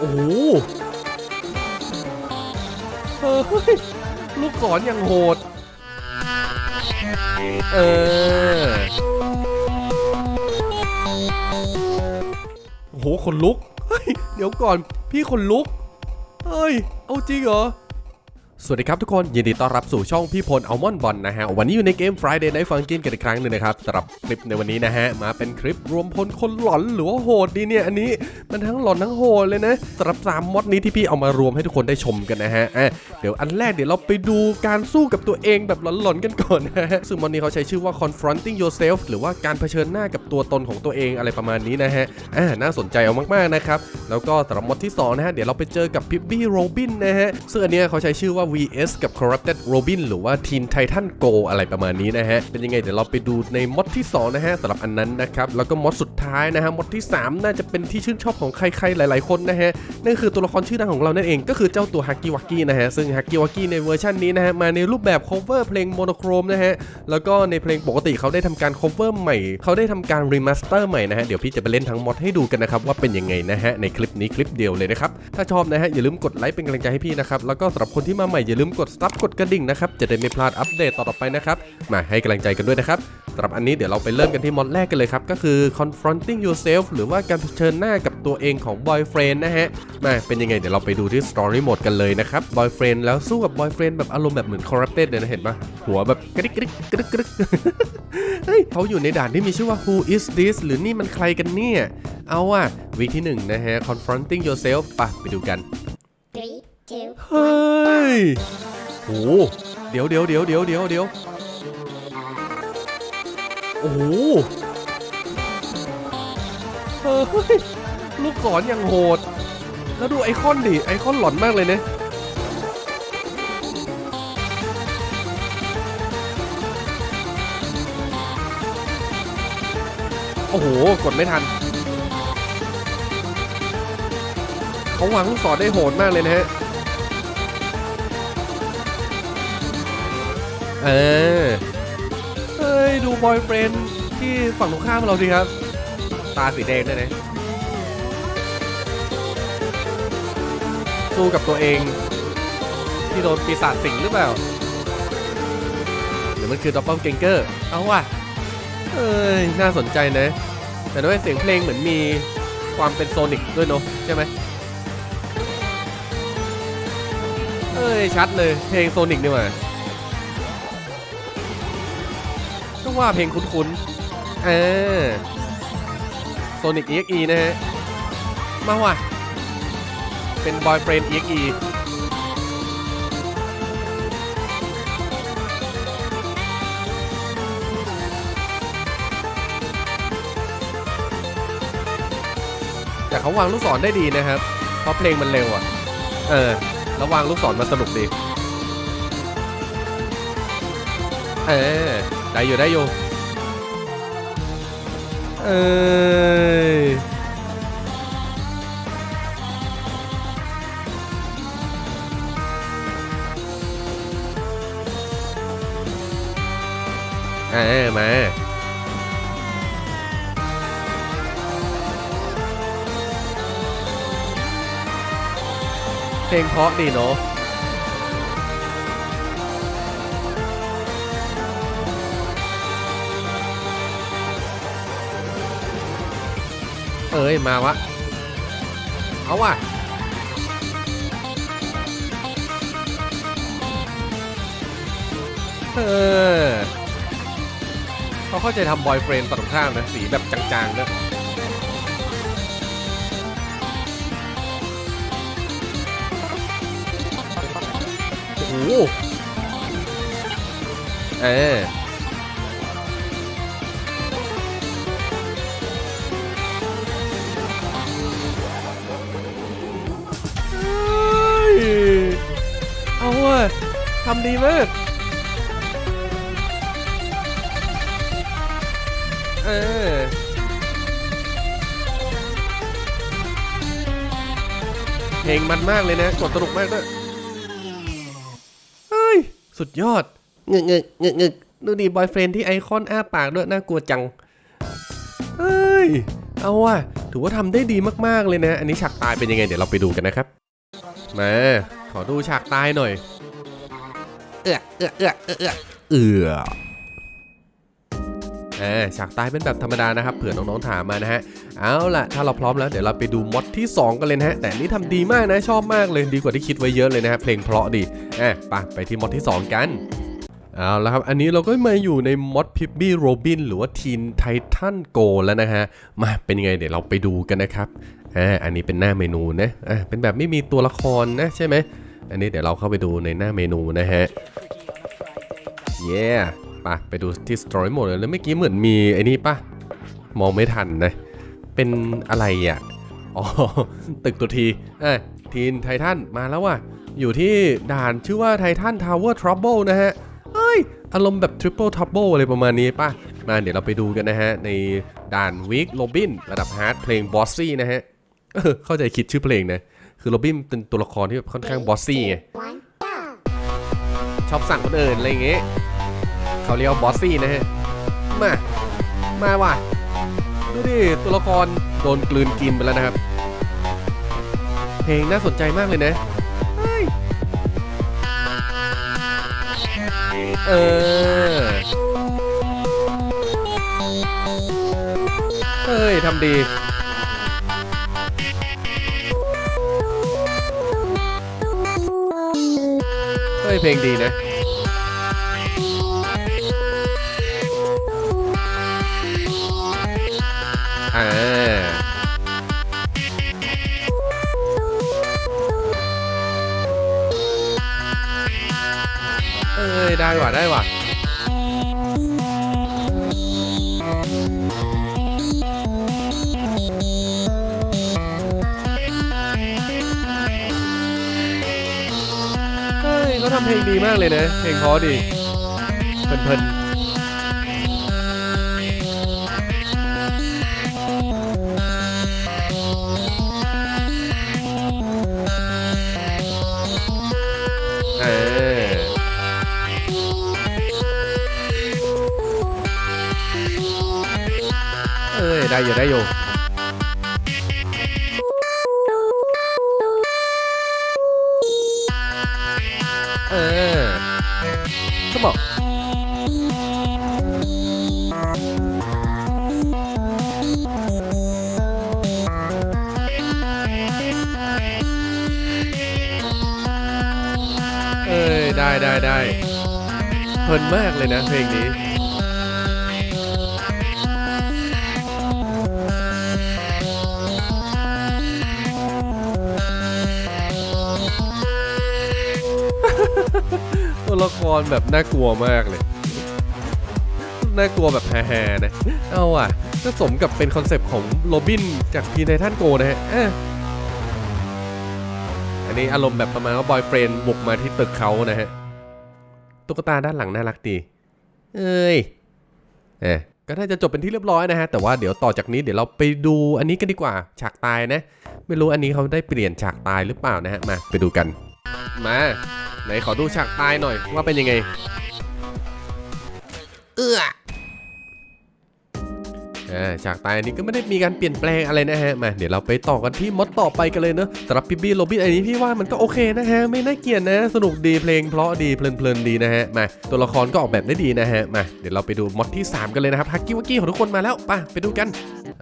โอ้โหเฮ้ยลูกศรยังโหด เออ โอ้โห คนลุก เฮ้ย เดี๋ยวก่อน พี่คนลุก เฮ้ย เอาจริงเหรอ สวัสดีครับทุกคน ยินดีต้อนรับสู่ช่องพี่พลอัลมอนบอลนะฮะ วันนี้อยู่ในเกม Friday Night Funkin' กันอีกครั้งหนึ่งนะครับสำหรับคลิปในวันนี้นะฮะ มาเป็นคลิปรวมพลคนหลอนหรือว่าโหดดีเนี่ย อันนี้มันทั้งหลอนทั้งโหดเลยนะสำหรับสามมอดนี้ที่พี่เอามารวมให้ทุกคนได้ชมกันนะฮะอะเดี๋ยวอันแรกเดี๋ยวเราไปดูการสู้กับตัวเองแบบหลอนๆกันก่อนนะฮะซึ่งมอดนี้เขาใช้ชื่อว่า confronting yourself หรือว่าการเผชิญหน้ากับตัวตนของตัวเองอะไรประมาณนี้นะฮะอ่าน่าสนใจเอามากๆนะครับแล้วก็สำหรับมอดที่สองนะฮะเดี๋ยวเราไปเจอกับพิบบี้โรบินนะฮะซึ่งอันนี้เขาใช้ชื่อว่า vs กับ corrupted robin หรือว่า teen titan go อะไรประมาณนี้นะฮะ เป็นยังไงเดี๋ยวเราไปดูในมอดที่สองนะฮะสำหรับอันนั้นนะครับ แล้วก็มอดสุดท้ายนะฮะมอดที่สามน่าจะเป็นที่ชื่นชอบของใครๆ หลายๆ คนนะฮะ นั่นคือตัวละครชื่อดังของเรานั่นเองก็คือเจ้าตัวฮักกี้วักกี้นะฮะ ซึ่งฮักกี้วักกี้ในเวอร์ชันนี้นะฮะ มาในรูปแบบ cover เพลงโมโนโครมนะฮะแล้วก็ในเพลงปกติเขาได้ทำการ cover ใหม่เขาได้ทำการ remaster ใหม่นะฮะเดี๋ยวพี่จะไปเล่นทั้งมอดให้ดูกันนะครับว่าเป็นยังไงนะฮะในคลิปนี้คลิปเดียวเลยนะครับถ้าชอบนะฮะอย่าลืมกดไลค์เป็นกำลังใจให้พี่นะครับแล้วก็สำหรับคนที่มาใหม่อย่าลืมกดซับกดกระดิ่งนะครับจะได้ไม่พลาดอัปเดตต่อๆไปนะครับมาให้กำลังใจกันด้วยนะครับสำหรับอันนี้เดี๋ยวเราไปเริ่มกันที่มอดแรกกันเลยครับ ก็คือ confronting yourself หรือว่าการเผชิญหน้ากับตัวเองของ boyfriend นะฮะมาเป็นยังไงเดี๋ยวเราไปดูที่ story mode กันเลยนะครับ boyfriend แล้วสู้กับ boyfriend แบบอารมณ์แบบเหมือน corrupted เลยนะเห็นปะหัวแบบกระดิกกระดิกกระดิกกระดิกเฮ้ยเขาอยู่ในด่านที่มีชื่อว่า who is this หรือนี่มันใครกันเนี่ยเอาอะวิธีหนึ่งนะฮะ confronting yourself ไปไปดูกัน Three, two, เฮ้ ยโหเดี๋ยวเดี๋ยวเดี๋ยวเดี๋ยวเดี๋ยวเดี๋ยวโอ้โหเฮ้ยลูกศรยังโหด แล้วดูไอคอนดิไอคอนหลอนมากเลยเนี่ยโอ้โห กดไม่ทัน เขาวางลูกศรได้โหดมากเลยนะฮะ เออเฮ้ย ดูบอยเฟรนด์ที่ฝั่งตรงข้ามเราสิครับ ตาสีแดงด้วยนะสู้กับตัวเอง ที่โดนปีศาจสิงหรือเปล่า หรือมันคือดับเบิลเกงเกอร์ เอาว่ะเอ้ย น่าสนใจนะ แต่ด้วยเสียงเพลงเหมือนมีความเป็นโซนิกด้วยเนอะใช่ไหมเอ้ย ชัดเลยเพลงโซนิกนี่หว่า ก็ว่าเพลงคุ้นๆเออโซนิก EXE นะฮะ มาว่ะ เป็นบอยเฟรนด์ EXE แต่เขาวางลูกศรได้ดีนะครับ เพราะเพลงมันเร็วอะ เออ แล้ววางลูกศรมาสนุกดี เออ ได้อยู่ได้อยู่ เอยเออมาเพลงเพราะดีเนาะ เอ้ย มาวะ เอาว่ะเออเขาเข้าใจทำบอยเฟรนด์ฝั่งตรงข้ามนะ สีแบบจางๆด้วยโอ้โหเออำดีมาก เออ เพลงมันมากเลยนะ กดสนุกมากด้วย เฮ้ย สุดยอด เงึกเงึกเงึกเงึกดูดิบอยเฟรนที่ไอคอนอ้าปากด้วย น่ากลัวจัง เฮ้ย เอาว่ะ ถือว่าทำได้ดีมาก ๆ เลยนะ อันนี้ฉากตายเป็นยังไง เดี๋ยวเราไปดูกันนะครับ มา ขอดูฉากตายหน่อย เอื้อเอื้อเอื้อเอื้อเอื้อเอออฉากตายเป็นแบบธรรมดานะครับเผื่อน้องๆถามมานะฮะ เอาล่ะ ถ้าเราพร้อมแล้วเดี๋ยวเราไปดูมอดที่ 2 กันเลยนะฮะ แต่อันนี้ทำดีมากนะชอบมากเลยดีกว่าที่คิดไว้เยอะเลยนะฮะเพลงเพราะดีอะไปไปที่มอดที่ 2 กันเอาละครับ อันนี้เราก็มาอยู่ในมอดพิบบี้โรบินหรือว่าทีนไททันโกแล้วนะฮะ มาเป็นยังไงเดี๋ยวเราไปดูกันนะครับอ่าอันนี้เป็นหน้าเมนูนะอ่าเป็นแบบไม่มีตัวละครนะใช่ไหม อันนี้เดี๋ยวเราเข้าไปดูในหน้าเมนูนะฮะเย้ไปไปดูที่ Story Mode เลยแล้วเมื่อกี้เหมือนมีไอ้นี่ปะมองไม่ทันนะ เป็นอะไรอะ อ๋อ ตึกตัวทีอะทีนไททันมาแล้วว่ะ อยู่ที่ด่านชื่อว่าไททันทาวเวอร์ทรั b เบิลนะฮะ เอ้ย อารมณ์แบบ Triple Trouble อะไรประมาณนี้ป่ะ มาเดี๋ยวเราไปดูกันนะฮะ ในด่านวิกโรบินระดับฮาร์ดเพลงบอสซี่นะฮะเข้าใจคิดชื่อเพลงนะ คือโรบินเป็นตัวละครที่แบบค่อนข้างบอสซี่ไงชอบสั่งคนอื่นอะไรอย่างเงี้ยเขาเรียกว่าบอสซี่นะฮะ มา มาว่ะ ดูดิ ตัวละครโดนกลืนกินไปแล้วนะครับ เพลงน่าสนใจมากเลยนะเฮ้ยเออ เฮ้ยทำดี เพลงดีนะอ่าเอ้ยได้ว่ะได้ว่ะ เพลงดีมากเลยนะ เพลงเพราะดีเพลินๆเออเอ้ยได้อยู่ได้อยู่ บอกเอ้ยได้ได้ได้เพลินมากเลยนะเพลงนี้ ตัวละครแบบน่ากลัวมากเลย น่ากลัวแบบแฮ่ๆนะ เอาอะ ก็สมกับเป็นคอนเซปต์ของโรบินจากทีไททันโกนะฮะอันนี้อารมณ์แบบประมาณว่าบอยเฟรนบุกมาที่ตึกเขานะฮะ ตุ๊กตาด้านหลังน่ารักดี เอ้ยเอ๊ะก็น่าจะจบเป็นที่เรียบร้อยนะฮะ แต่ว่าเดี๋ยวต่อจากนี้เดี๋ยวเราไปดูอันนี้กันดีกว่า ฉากตายนะ ไม่รู้อันนี้เขาได้เปลี่ยนฉากตายหรือเปล่านะฮะ มาไปดูกัน มา ไหนขอดูฉากตายหน่อยว่าเป็นยังไง เอื้อ อ่าฉากตายอันนี้ก็ไม่ได้มีการเปลี่ยนแปลงอะไรนะฮะมาเดี๋ยวเราไปต่อกันที่มดต่อไปกันเลยเนอะสำหรับพิบบี้โรบินอันนี้พี่ว่ามันก็โอเคนะฮะไม่น่าเกลียดนะ สนุกดีเพลงเพราะดีเพลินๆดีนะฮะมาตัวละครก็ออกแบบได้ดีนะฮะมาเดี๋ยวเราไปดูมดที่ 3 กันเลยนะครับฮักกี้วักกี้ของทุกคนมาแล้วไปไปดูกัน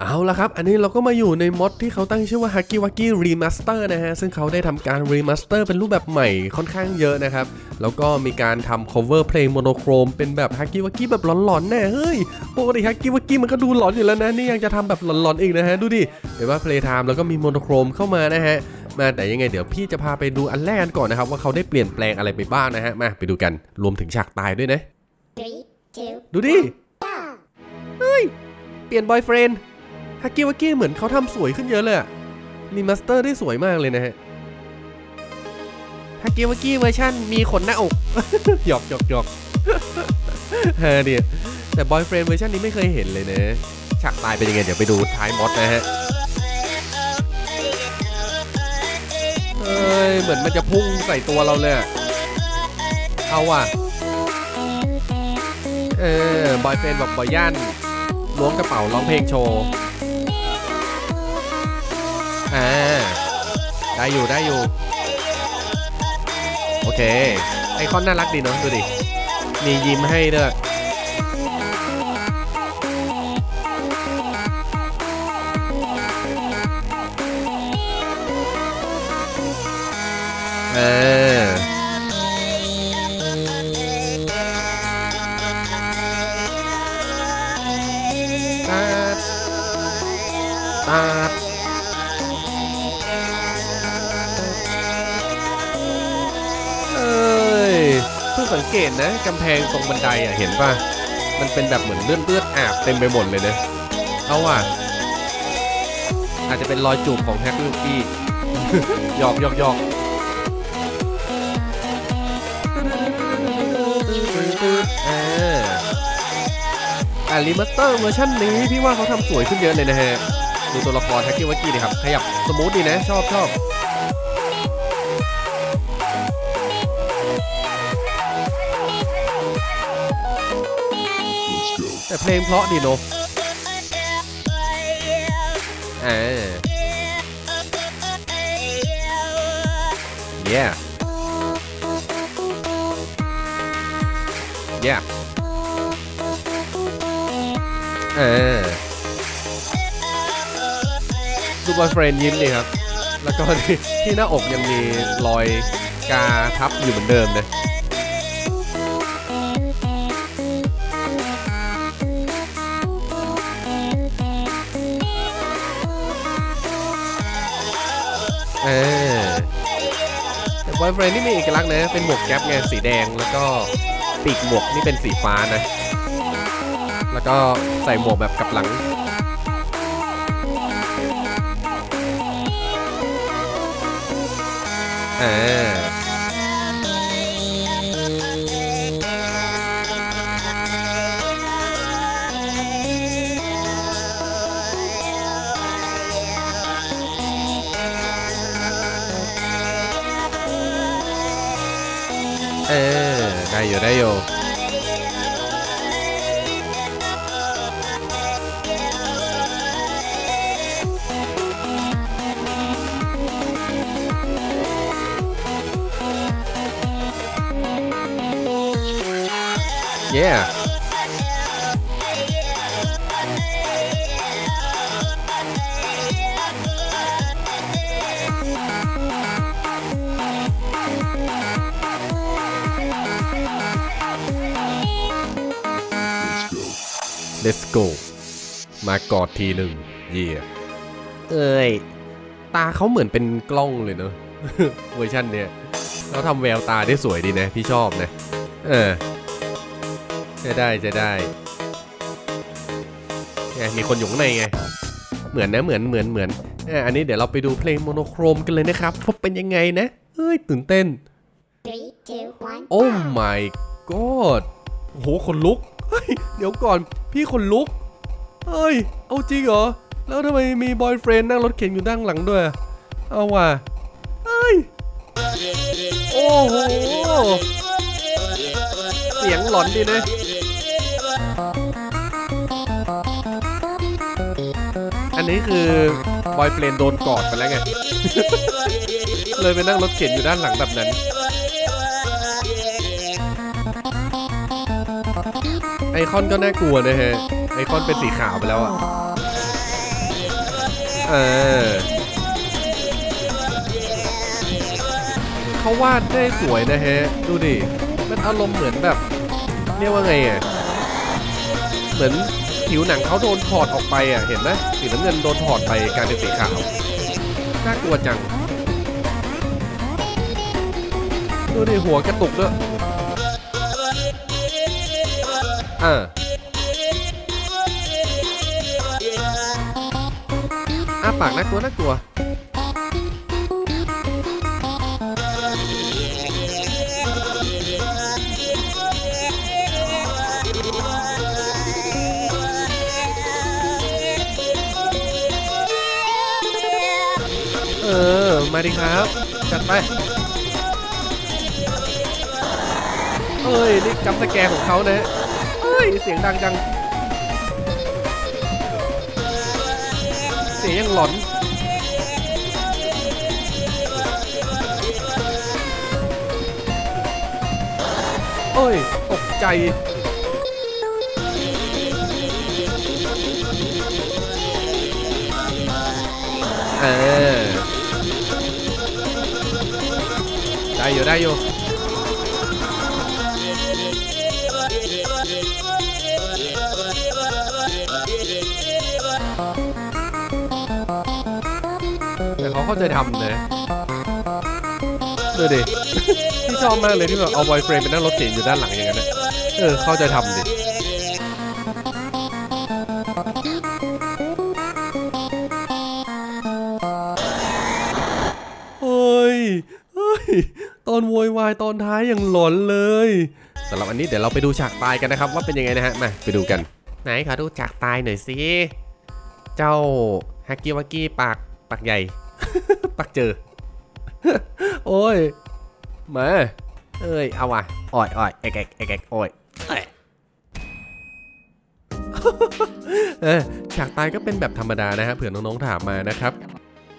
เอาละครับ อันนี้เราก็มาอยู่ในมดที่เขาตั้งชื่อว่า h u g g y w u g g y Remaster นะฮะ ซึ่งเขาได้ทำการ Remaster เป็นรูปแบบใหม่ค่อนข้างเยอะนะครับ แล้วก็มีการทำ cover เพลง monochrome เป็นแบบ h u g g y w u g g y แบบหลอนๆแน่เฮ้ยปกติ h u g g y w u g g y มันก็ดูหลอนอยู่แล้วนะนี่ยังจะทำแบบหลอนๆอีกนะฮะดูดิเดี๋ยวว่า playtime แล้วก็มี monochrome เข้ามานะฮะมาแต่ยังไงเดี๋ยวพี่จะพาไปดูอันแรกกันก่อนนะครับ ว่าเขาได้เปลี่ยนแปลงอะไรไปบ้างนะฮะมาไปดูกันรวมถึงฉากตายด้วยนะ Three, two, ดูดิ go! เปลี่ยนบอยเฟรนด์ฮักกี้วักกี้เหมือนเขาทำสวยขึ้นเยอะเลยอะรีมาสเตอร์ได้สวยมากเลยนะฮะฮักกี้วักกี้เวอร์ชันมีขนหน้าอกหยอกหยอกหยอกเฮ้เนี่ยแต่บอยเฟรนด์เวอร์ชันนี้ไม่เคยเห็นเลยนะากตายเป็นยังไง เดี๋ยวไปดูท้ายมอดนะฮะเอ้ย เหมือนมันจะพุ่งใส่ตัวเราเลยเอาว่ะ เออบอยเฟนบอกบอยย่านล้วงกระเป๋าร้องเพลงโชว์อ่าได้อยู่ได้อยู่ โอเค ไอคอนน่ารักดีเนาะดูดิ มียิ้มให้ด้วย รงบันไดอะเห็นป่ะ มันเป็นแบบเหมือนเลือดเลือดอาบเต็มไปหมดเลยนะเอาว่ะ อาจจะเป็นรอยจูบของแฮกลูกี้หยอกหยอกหยอกเออแต่รีมาสเตอร์เวอร์ชันนี้พี่ว่าเขาทำสวยขึ้นเยอะเลยนะฮะ ดูตัวละครแท็กกี้วักกี้ดิครับ ขยับสมูทดีนะ ชอบชอบ แต่เพลงเพราะดีเนอะอ่า yeah yeah เออดูบอยเฟรนยิ้มดีครับ แล้วก็ที่หน้าอกยังมีรอยกาทับอยู่เหมือนเดิมนะเแต่บอยเฟรนนี่มีเอกลักษณ์นะเป็นหมวกแก๊ปไงสีแดงแล้วก็ปีกหมวกนี่เป็นสีฟ้านะ แล้วก็ใส่หมวกแบบกับหลังอ่า เออ ได้อยู่ได้อยู่ Yeah. Let's go มากอดทีหนึ่งเย่เอ้ย ตาเขาเหมือนเป็นกล้องเลยเนอะเวอร์ชันเนี้ยเขาทำแววตาได้สวยดีนะ พี่ชอบนะ เออจะได้จะได้ไงมีคนอยู่ข้างในไง เหมือนนะเหมือนเหมือนเหมือนเอออันนี้เดี๋ยวเราไปดูเพลงโมโนโครมกันเลยนะครับว่าเป็นยังไงนะเฮ้ย ตื่นเต้น Three, two, one. โอ้ my god โอ้โหคนลุก เฮ้ย เดี๋ยวก่อนพี่คนลุก เฮ้ย เอาจริงเหรอ แล้วทำไมมีบอยเฟรนด์นั่งรถเข็นอยู่ด้านหลังด้วย เอาว่ะ เฮ้ย โอ้โห เสียงหลอนดีนะอันนี้คือบอยเฟรนด์โดนกอดไปแล้วไง เลยไปนั่งรถเข็นอยู่ด้านหลังแบบนั้น ไอคอนก็น่ากลัวนะฮะ ไอคอนเป็นสีขาวไปแล้วอะเออเขาวาดได้สวยนะฮะ ดูดิ มันอารมณ์เหมือนแบบ เรียกว่าไงอะ เหมือนผิวหนังเขาโดนถอดออกไปอะ เห็นไหมสีน้ำเงินโดนถอดไปกลายเป็นสีขาว น่ากลัวจัง ดูดิหัวกระตุกด้วย อาอ้าปากน่ากลัวน่ากลัวเออ มาดิครับ จัดไป เอ้ย นี่จำสแกร์ของเขานะ ยเสียงดังจัง เสียงหลอนเอ้ยตกใจเออได้อยู่ได้อยู่ เขาเข้าใจทำนะดูดิ ที่ชอบมากเลยที่แบบเอาบอยเฟรมไปนั่งรถเข็นอยู่ด้านหลังอย่างนั้นนะเออ เข้าใจทำดิเฮ้ยเฮ้ย ตอนโวยวายตอนท้ายอย่างหลอนเลยสำหรับอันนี้เดี๋ยวเราไปดูฉากตายกันนะครับ ว่าเป็นยังไงนะฮะ มาไปดูกัน ไหนขอดูฉากตายหน่อยสิ เจ้าฮักกี้วักกี้ปากปากใหญ่ ปากเจอ โอ้ยมาเอ้ย เอาว่ะอ่อยอ่อยเอกเอกเอกเอกโอ้ยเอ้ยเออฉากตายก็เป็นแบบธรรมดานะฮะเผื่อน้องๆถามมานะครับ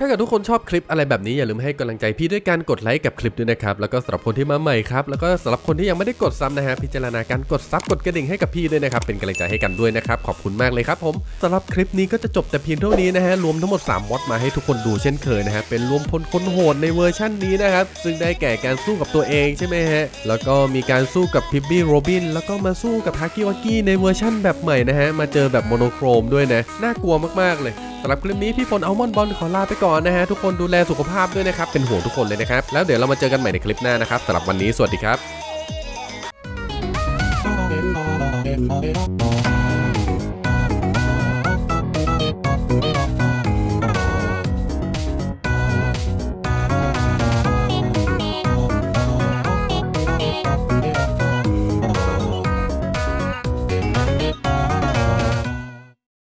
ถ้าเกิดทุกคนชอบคลิปอะไรแบบนี้อย่าลืมให้กำลังใจพี่ด้วยการกดไลค์กับคลิปด้วยนะครับ แล้วก็สำหรับคนที่มาใหม่ครับ แล้วก็สำหรับคนที่ยังไม่ได้กดซับนะฮะพิจารณาการกดซับกดกระดิ่งให้กับพี่ด้วยนะครับ เป็นกำลังใจให้กันด้วยนะครับ ขอบคุณมากเลยครับผมสำหรับคลิปนี้ก็จะจบแต่เพียงเท่านี้นะฮะ รวมทั้งหมด3มอดมาให้ทุกคนดูเช่นเคยนะฮะ เป็นรวมพลคนโหดในเวอร์ชั่นนี้นะครับ ซึ่งได้แก่การสู้กับตัวเองใช่ไหมฮะ แล้วก็มีการสู้กับพิบบี้โรบิน แล้วก็มาสู้กับฮากิวากิในเวอร์ชั่นแบบใหม่นะฮะ มาเจอแบบโมโนโครมด้วยนะ น่ากลัวมากๆเลยสำหรับคลิปนี้พี่พลอัลมอนด์บอลขอลาไปก่อนนะฮะทุกคนดูแลสุขภาพด้วยนะครับเป็นห่วงทุกคนเลยนะครับแล้วเดี๋ยวเรามาเจอกันใหม่ในคลิปหน้านะครับสำหรับวันนี้สวัสดีครับ